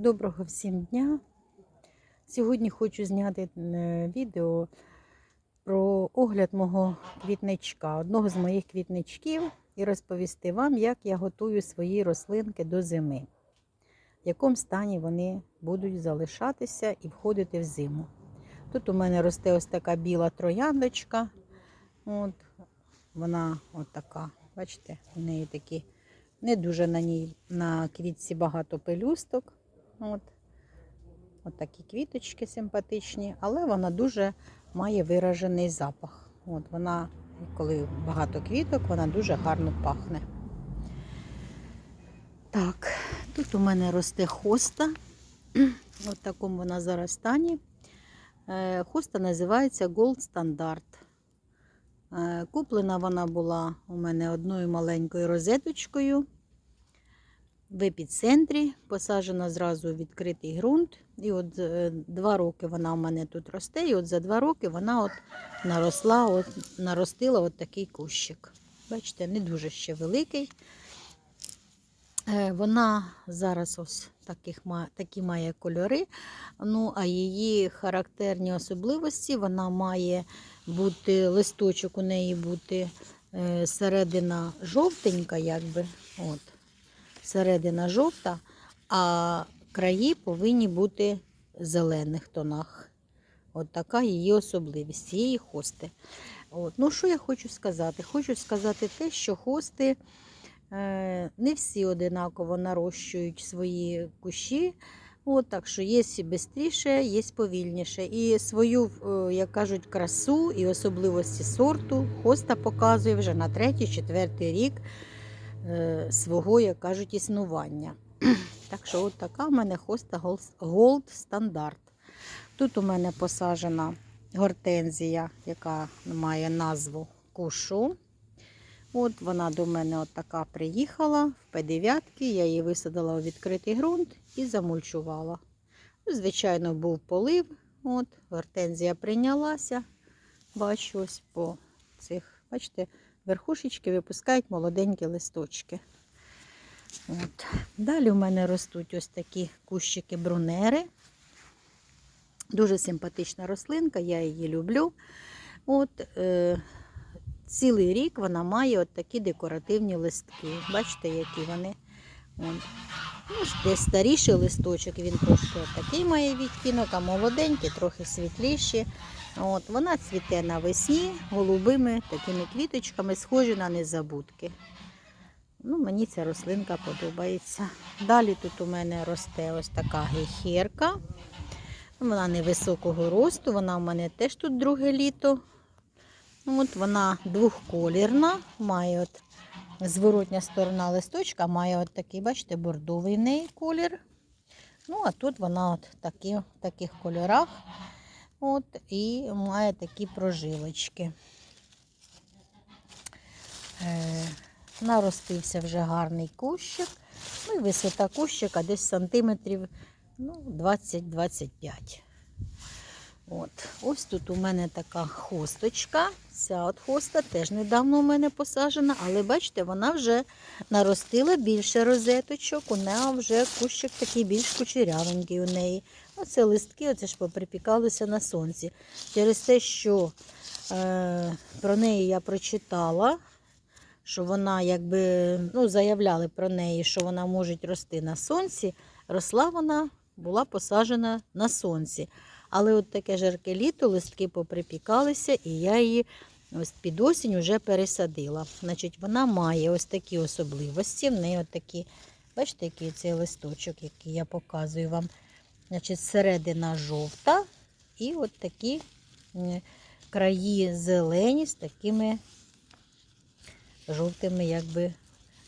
Доброго всім дня. Сьогодні хочу зняти е, відео про огляд мого квітничка, одного з моїх квітничків, і розповісти вам, як я готую свої рослинки до зими, в якому стані вони будуть залишатися і входити в зиму. Тут у мене росте ось така біла трояндочка. От, вона от така, бачите, у неї такі не дуже на ній на квітці багато пелюсток. От. От такі квіточки симпатичні, але вона дуже має виражений запах. От вона, коли багато квіток, вона дуже гарно пахне. Так, тут у мене росте хоста. От такому вона зараз стані. Е, Хоста називається Gold Standard. Е, Куплена вона була у мене одною маленькою розеточкою в епіцентрі, посаджена зразу відкритий ґрунт. І от е, два роки вона у мене тут росте, і от за два роки вона от наросла, от, наростила от такий кущик. Бачите, не дуже ще великий. Е, Вона зараз ось таких, такі має кольори. Ну, а її характерні особливості вона має бути, листочок у неї бути е, середина жовтенька, якби. От середина жовта, а краї повинні бути в зелених тонах. От така її особливість, цієї хости. От. Ну, що я хочу сказати? Хочу сказати те, що хости е, не всі одинаково нарощують свої кущі. От, так що є швидше, є повільніше. І свою, е, як кажуть, красу і особливості сорту хоста показує вже на третій-четвертий рік е, свого, як кажуть, існування. Так що от така в мене хоста Gold стандарт. Тут у мене посаджена гортензія, яка має назву кушу. От вона до мене от така приїхала в П9, я її висадила у відкритий ґрунт і замульчувала. Ну, Звичайно, був полив. От, гортензія прийнялася. Бачу ось по цих, бачите, верхушечки випускають молоденькі листочки. От. Далі у мене ростуть ось такі кущики брунери. Дуже симпатична рослинка, я її люблю. От, е, цілий рік вона має от такі декоративні листки. Бачите, які вони. От. Ну, десь старіший листочок, він трошки такий має відтінок, а молоденький, трохи світліші. От, вона цвіте навесні голубими такими квіточками, схожі на незабудки. Ну, мені ця рослинка подобається. Далі тут у мене росте ось така гейхерка. Вона невисокого росту, вона у мене теж тут друге літо. От вона двохколірна, має от зворотня сторона листочка, має от такий, бачите, бордовий неї колір. Ну, а тут вона от такі, в таких кольорах. От, і має такі прожилочки. Е, наростився вже гарний кущик. Ну і висота кущика десь сантиметрів ну, 20-25. От. Ось тут у мене така хосточка. Ця от хоста теж недавно у мене посаджена, але бачите, вона вже наростила більше розеточок, у неї вже кущик такий більш кучерявенький у неї. Оце листки, оце ж поприпікалися на сонці. Через те, що е, про неї я прочитала, що вона якби ну, заявляли про неї, що вона може рости на сонці. Росла вона була посаджена на сонці. Але от таке жарке літо, листки поприпікалися, і я її ось під осінь вже пересадила. Значить, вона має ось такі особливості. В неї от бачите, який цей листочок, який я показую вам. Значить, середина жовта і от такі краї зелені з такими жовтими, якби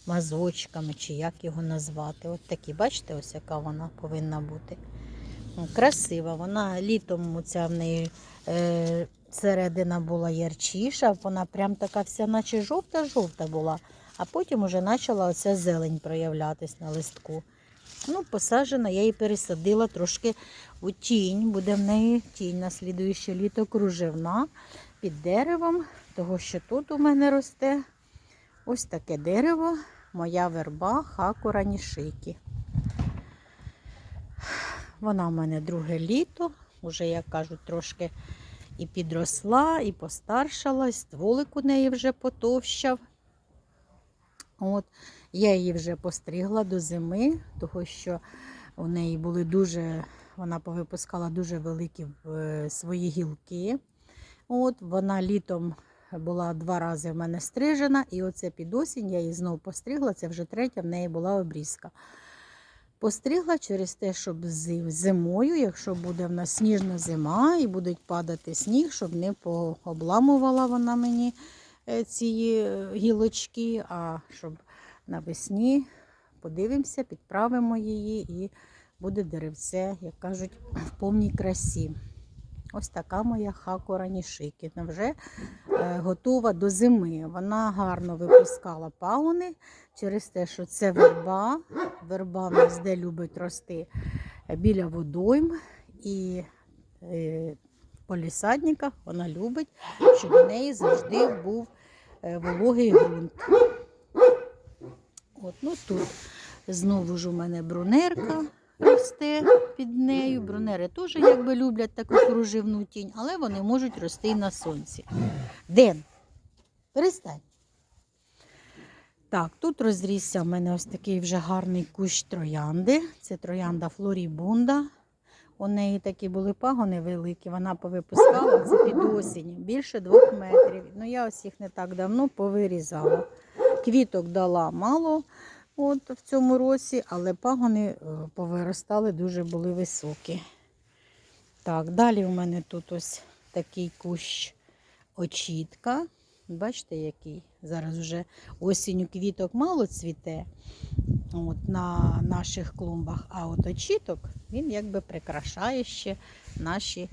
мазочками, чи як його назвати. От такі, бачите, ось яка вона повинна бути. Ну, Красива. Вона літом ця в неї е, середина була ярчіша, вона прям така вся, наче жовта-жовта була, а потім вже почала оця зелень проявлятись на листку. Ну, посаджена, я її пересадила трошки у тінь. Буде в неї тінь на слідуюче літо кружевна під деревом, того що тут у мене росте ось таке дерево, моя верба хакура нішики. Вона в мене друге літо, уже, як кажуть, трошки і підросла, і постаршала, стволик у неї вже потовщав. От, я її вже постригла до зими, тому що у неї були дуже, вона повипускала дуже великі свої гілки. От, вона літом була два рази в мене стрижена, і оце під осінь я її знову постригла, це вже третя в неї була обрізка. Постригла через те, щоб зимою, якщо буде в нас сніжна зима і будуть падати сніг, щоб не пообламувала вона мені е, ці е, гілочки, а щоб навесні подивимося, підправимо її і буде деревце, як кажуть, в повній красі. Ось така моя хако ранішикіна. Вже е, готова до зими. Вона гарно випускала пагони через те, що це верба. Верба в нас де любить рости е, біля водойм. І е, в полісадниках вона любить, щоб у неї завжди був е, вологий ґрунт. От, ну тут знову ж у мене брунерка росте під нею. Брунери теж якби люблять таку кружевну тінь, але вони можуть рости і на сонці. Ден, перестань. Так, тут розрісся в мене ось такий вже гарний кущ троянди. Це троянда Флорібунда. У неї такі були пагони великі, вона повипускала це під осінь, більше двох метрів. Ну я ось їх не так давно повирізала. Квіток дала мало от, в цьому році, але пагони е, повиростали, дуже були високі. Так, далі у мене тут ось такий кущ очітка. Бачите, який? Зараз вже осінню квіток мало цвіте от, на наших клумбах, а от очіток він якби прикрашає ще наші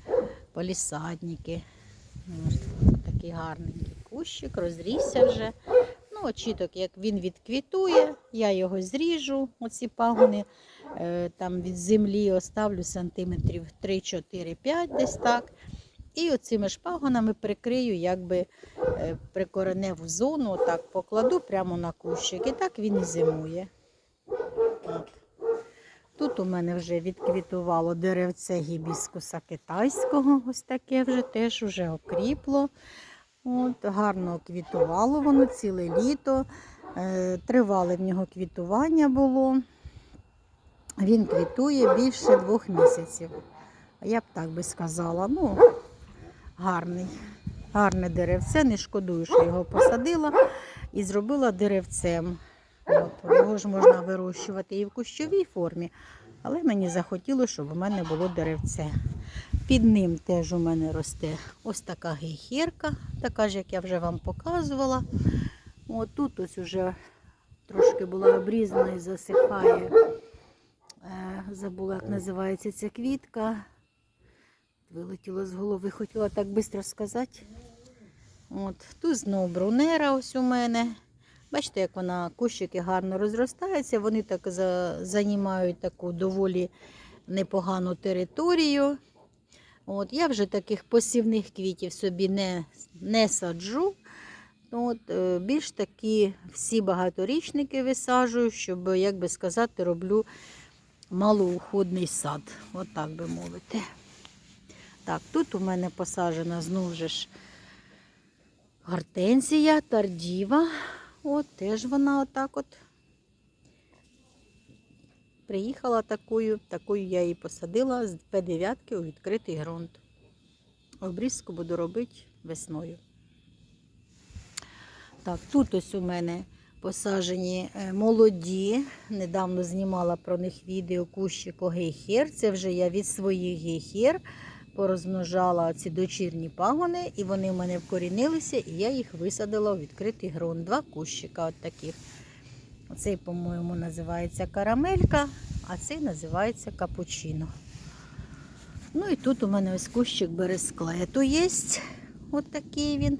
полісадники. От, такий гарненький кущик, розрісся вже. Ну, очіток, як він відквітує, я його зріжу, оці пагони е, там від землі оставлю сантиметрів 3-4-5 десь так. І оцими ж пагонами прикрию якби е, прикореневу зону, так покладу прямо на кущик. І так він і зимує. От. Тут у мене вже відквітувало деревце гібіскуса китайського, ось таке вже теж вже окріпло. От, гарно квітувало воно ціле літо. Е, тривале в нього квітування було. Він квітує більше двох місяців. Я б так би сказала. Ну, гарний. Гарне деревце, не шкодую, що його посадила і зробила деревцем. От, його ж можна вирощувати і в кущовій формі, але мені захотілося, щоб у мене було деревце. Під ним теж у мене росте ось така гейхерка, така ж, як я вже вам показувала. От тут ось уже трошки була обрізана і засихає. Е, Забула, як називається ця квітка. Вилетіло з голови, хотіла так швидко сказати. От, тут знову брунера ось у мене. Бачите, як вона кущики гарно розростаються, вони так за, займають таку доволі непогану територію. От, я вже таких посівних квітів собі не, не саджу. От, е, більш такі всі багаторічники висаджую, щоб, як би сказати, роблю малоуходний сад. От так би мовити. Так, тут у мене посаджена знову ж гортензія, тардіва. От теж вона отак от. Приїхала такою, такою я її посадила з П9 у відкритий ґрунт. Обрізку буду робити весною. Так, тут ось у мене посаджені е, молоді. Недавно знімала про них відео кущику гейхер. Це вже я від своїх гейхер порозмножала ці дочірні пагони, і вони в мене вкорінилися, і я їх висадила у відкритий ґрунт. Два кущика от таких. Оцей, по-моєму, називається карамелька, а цей називається капучино. Ну і тут у мене ось кущик бересклету є. От такий він.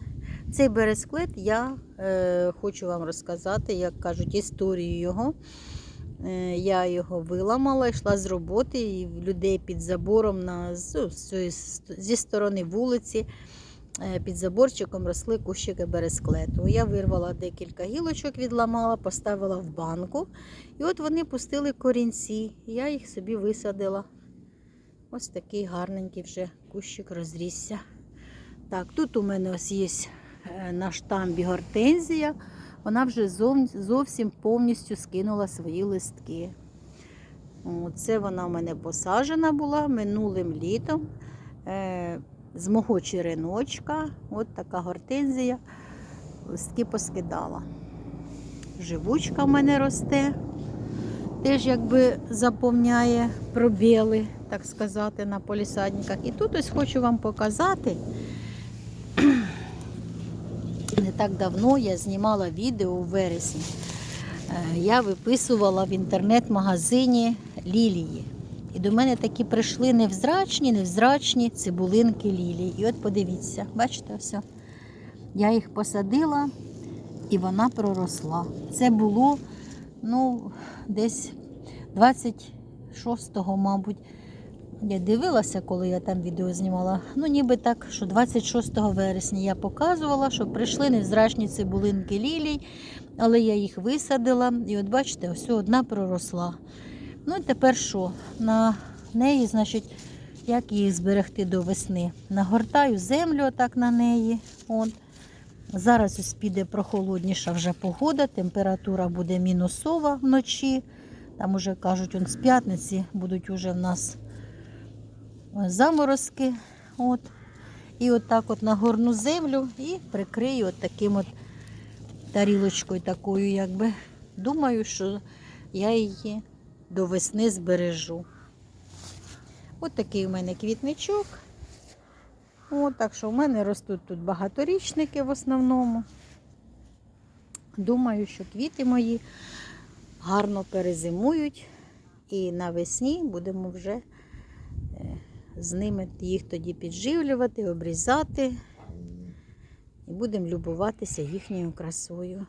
Цей бересклет я е, хочу вам розказати, як кажуть, історію його. Е, я його виламала, йшла з роботи і людей під забором на, з, з, зі сторони вулиці. Е, Під заборчиком росли кущики бересклету. Я вирвала декілька гілочок, відламала, поставила в банку. І от вони пустили корінці. Я їх собі висадила. Ось такий гарненький вже кущик розрісся. Так, тут у мене ось є е, на штамбі гортензія. Вона вже зовсім повністю скинула свої листки. О, Це вона у мене посаджена була минулим літом. З мого череночка. От така гортензія. Листки поскидала. Живучка в мене росте. Теж якби заповняє пробіли, так сказати, на полісадниках. І тут ось хочу вам показати. Не так давно я знімала відео у вересні. Е, Я виписувала в інтернет-магазині лілії. І до мене такі прийшли невзрачні, невзрачні цибулинки лілії. І от подивіться, бачите, все. Я їх посадила і вона проросла. Це було ну, десь 26-го, мабуть. Я дивилася, коли я там відео знімала. Ну, ніби так, що 26 вересня я показувала, що прийшли невзрачні цибулинки лілій, але я їх висадила. І от бачите, ось одна проросла. Ну і тепер що? На неї, значить, як її зберегти до весни? Нагортаю землю отак на неї. От. Зараз ось піде прохолодніша вже погода, температура буде мінусова вночі. Там уже кажуть, он з п'ятниці будуть уже в нас заморозки. От. І от так от нагорну землю і прикрию от таким от тарілочкою такою, якби. Думаю, що я її до весни збережу. От такий у мене квітничок. От, так що в мене ростуть тут багаторічники в основному. Думаю, що квіти мої гарно перезимують. І навесні будемо вже е, з ними їх тоді підживлювати, обрізати. І будемо любуватися їхньою красою.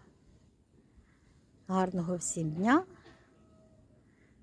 Гарного всім дня!